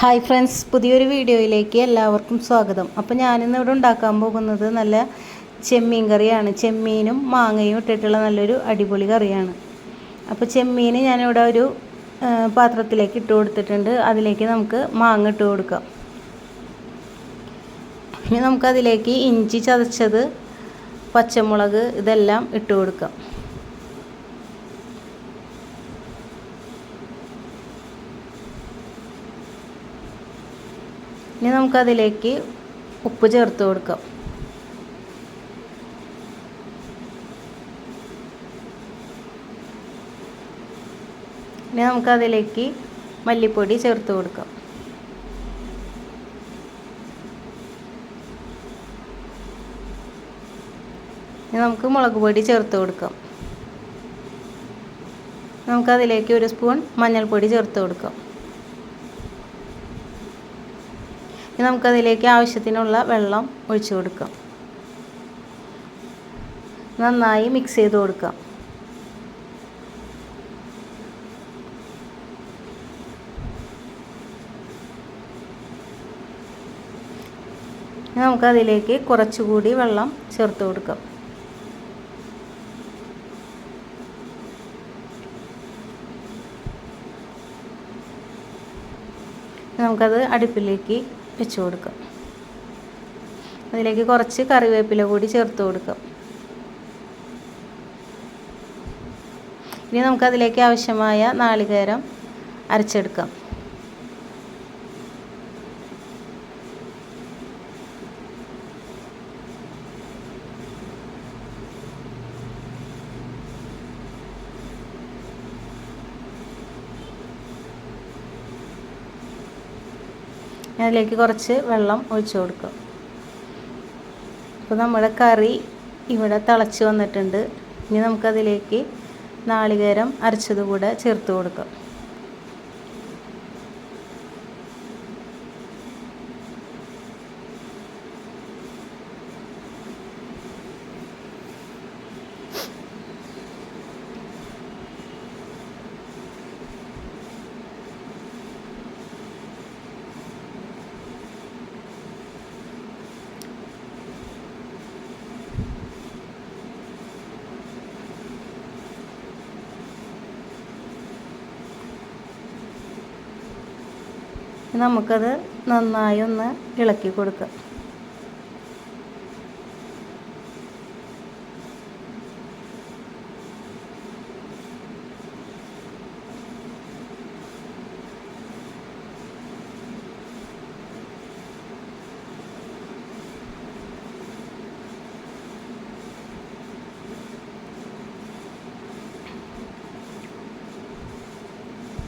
Hi friends പുതിയൊരു വീഡിയോയിലേക്ക് എല്ലാവർക്കും സ്വാഗതം. അപ്പോൾ ഞാനിന്ന് ഇവിടെ ഉണ്ടാക്കാൻ പോകുന്നത് നല്ല ചെമ്മീൻ കറിയാണ്. ചെമ്മീനും മാങ്ങയും ഇട്ടിട്ടുള്ള നല്ലൊരു അടിപൊളി കറിയാണ്. അപ്പോൾ ചെമ്മീൻ ഞാനിവിടെ ഒരു പാത്രത്തിലേക്ക് ഇട്ട് കൊടുത്തിട്ടുണ്ട്. അതിലേക്ക് നമുക്ക് മാങ്ങ ഇട്ട് കൊടുക്കാം. ഇനി നമുക്കതിലേക്ക് ഇഞ്ചി ചതച്ചത് പച്ചമുളക് ഇതെല്ലാം ഇട്ട് കൊടുക്കാം. ഇനി നമുക്കതിലേക്ക് ഉപ്പ് ചേർത്ത് കൊടുക്കാം. ഇനി നമുക്കതിലേക്ക് മല്ലിപ്പൊടി ചേർത്ത് കൊടുക്കാം. ഇനി നമുക്ക് മുളക് പൊടി ചേർത്ത് കൊടുക്കാം. നമുക്കതിലേക്ക് ഒരു സ്പൂൺ മഞ്ഞൾപ്പൊടി ചേർത്ത് കൊടുക്കാം. ഇനി നമുക്കതിലേക്ക് ആവശ്യത്തിനുള്ള വെള്ളം ഒഴിച്ചു കൊടുക്കാം. നന്നായി മിക്സ് ചെയ്ത് കൊടുക്കാം. നമുക്കതിലേക്ക് കുറച്ചുകൂടി വെള്ളം ചേർത്ത് കൊടുക്കാം. നമുക്കത് അടുപ്പിലേക്ക് വെച്ച് കൊടുക്കാം. അതിലേക്ക് കുറച്ച് കറിവേപ്പില കൂടി ചേർത്ത് കൊടുക്കാം. ഇനി നമുക്കതിലേക്ക് ആവശ്യമായ നാളികേരം അരച്ചെടുക്കാം. അതിലേക്ക് കുറച്ച് വെള്ളം ഒഴിച്ചു കൊടുക്കും. അപ്പോൾ നമ്മുടെ കറി ഇവിടെ തിളച്ച് വന്നിട്ടുണ്ട്. ഇനി നമുക്കതിലേക്ക് നാളികേരം അരച്ചത് കൂടെ ചേർത്ത് കൊടുക്കാം. നമുക്കത് നന്നായി ഒന്ന് ഇളക്കി കൊടുക്കാം.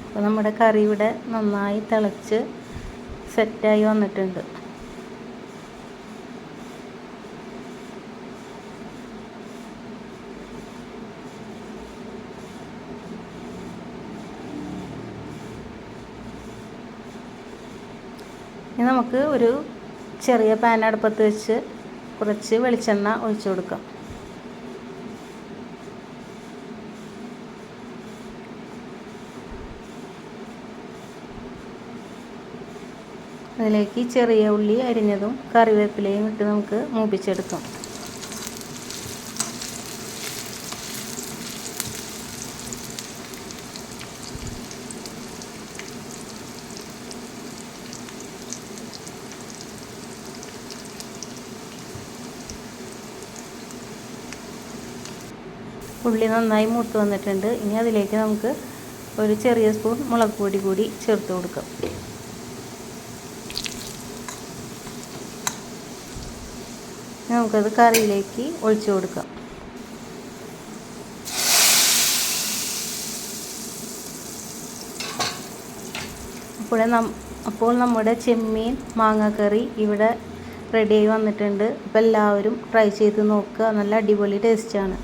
അപ്പോൾ നമ്മുടെ കറി ഇവിടെ നന്നായി തിളച്ച് സെറ്റായി വന്നിട്ടുണ്ട്. ഇനി നമുക്ക് ഒരു ചെറിയ പാൻ അടുപ്പത്ത് വെച്ച് കുറച്ച് വെളിച്ചെണ്ണ ഒഴിച്ചു കൊടുക്കാം. അതിലേക്ക് ചെറിയ ഉള്ളി അരിഞ്ഞതും കറിവേപ്പിലയും ഇട്ട് നമുക്ക് മൂപ്പിച്ചെടുക്കാം. ഉള്ളി നന്നായി മൂത്ത് വന്നിട്ടുണ്ട്. ഇനി അതിലേക്ക് നമുക്ക് ഒരു ചെറിയ സ്പൂൺ മുളക് പൊടി കൂടി ചേർത്ത് കൊടുക്കാം. നമുക്കത് കറിയിലേക്ക് ഒഴിച്ചു കൊടുക്കാം. അപ്പോൾ നം അപ്പോൾ നമ്മുടെ ചെമ്മീൻ മാങ്ങാക്കറി ഇവിടെ റെഡിയായി വന്നിട്ടുണ്ട്. അപ്പോൾ എല്ലാവരും ട്രൈ ചെയ്ത് നോക്കുക. നല്ല അടിപൊളി ടേസ്റ്റാണ്